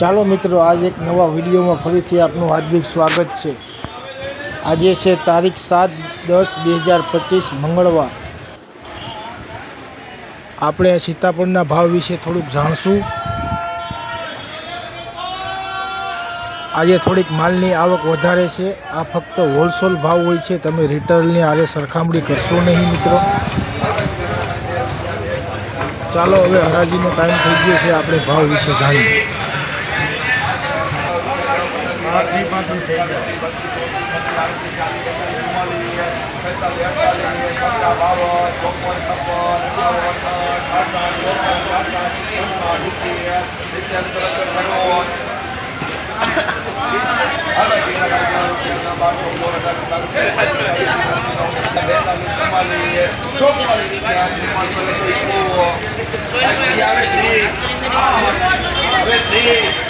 ચાલો મિત્રો, આજ એક નવા વિડીયોમાં ફરીથી આપનું હાર્દિક સ્વાગત છે. આજે છે તારીખ સાત દસ બે હજાર પચીસ મંગળવાર. આપણે સીતાફળના ભાવ વિશે થોડુંક જાણશું. આજે થોડીક માલની આવક વધારે છે. આ ફક્ત હોલસેલ ભાવ હોય છે. તમે રિટેલની આરે સરખામણી કરશો નહીં મિત્રો. ચાલો, હવે હરાજીનો ટાઈમ થઈ ગયો છે. આપણે ભાવ વિશે જાણીએ. હલવા કિલો થઈ જાય ચાલીસ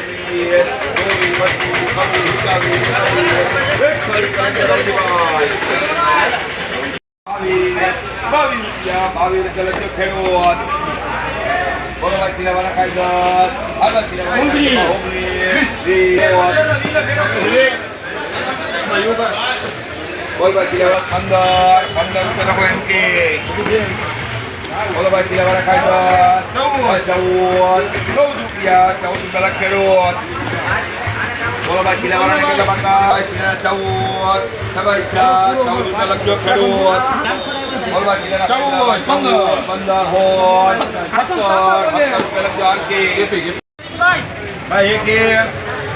ત્રીસ ચાલીસ ચાલીસ ત્રીસ બત્રીસ ચોત્રીસ આડત્રીસ ચાલીસ બેતાલીસ ચુમ્માલીસ છેતાલીસ અડતાલીસ પચાસ પચાસ એકોર હલવા કિલો વાળા દસ દસ બાર તેર ચૌદ પંદર સોળ સત્તર અઢાર ઓગણીસ વીસ એકવીસ બાવીસ રૂપિયા બાવીસ રૂપિયા લખજો ખેડૂત બરોબર કિલો વાળા ખાઈ દસ આગળ કિલો વાળા ઓગણીસ વીસ બોલવા કિલો પંદર પંદર રૂપિયા લખો એમ કે બોલવા કિલો વાળા ખાઈ દસ ચૌદ ચૌદ ચૌદ રૂપિયા ચૌદ રૂપિયા ખેડૂત બોલવા કિલો વાળા કેટલા બાકા ચૌદ સવાઈ ચાર ચૌદ રૂપિયા લખજો ખેડૂત બોલવા કિલો ચૌદ પંદર પંદર હોત સત્તર સત્તર રૂપિયા લખજો આરકે ભાઈ એક એક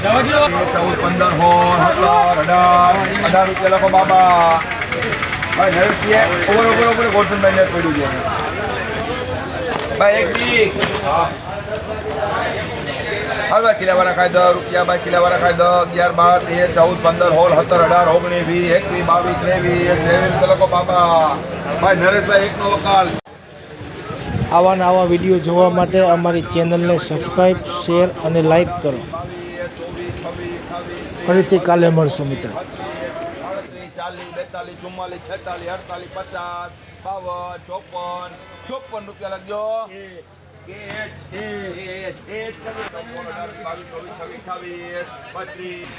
ચૌદ પંદર સોળ સત્તર અઢાર અઢાર રૂપિયા લખો બાબા ભાઈ નરેશભાઈ ઉપર ઉપર ઉપર ગોઠવણ ને પડ્યું છે ભાઈ એક બી હલવા કિલા વાળા રૂપિયા બાય કિલા વાળા અગિયાર બાર તેર ચૌદ પંદર હોલ સત્તર અઢાર ઓગણીસ વીસ એકવીસ બાવીસ ત્રેવીસ ત્રેવીસ રૂપિયા બાબા ભાઈ નરેશભાઈ એકનો વકાલ. આવા નવા વીડિયો જોવા માટે અમારી ચેનલને સબસ્ક્રાઈબ શેર અને લાઈક કરો. ફરીથી કાલે મળશું મિત્રો. ચાલીસ બેતાલીસ ચુમ્માલીસ છેતાલીસ અડતાલીસ પચાસ બાવન ચોપન. ચોપન રૂપિયા લખજો છવ્વીસ, અઠ્ઠાવીસ, બત્રીસ,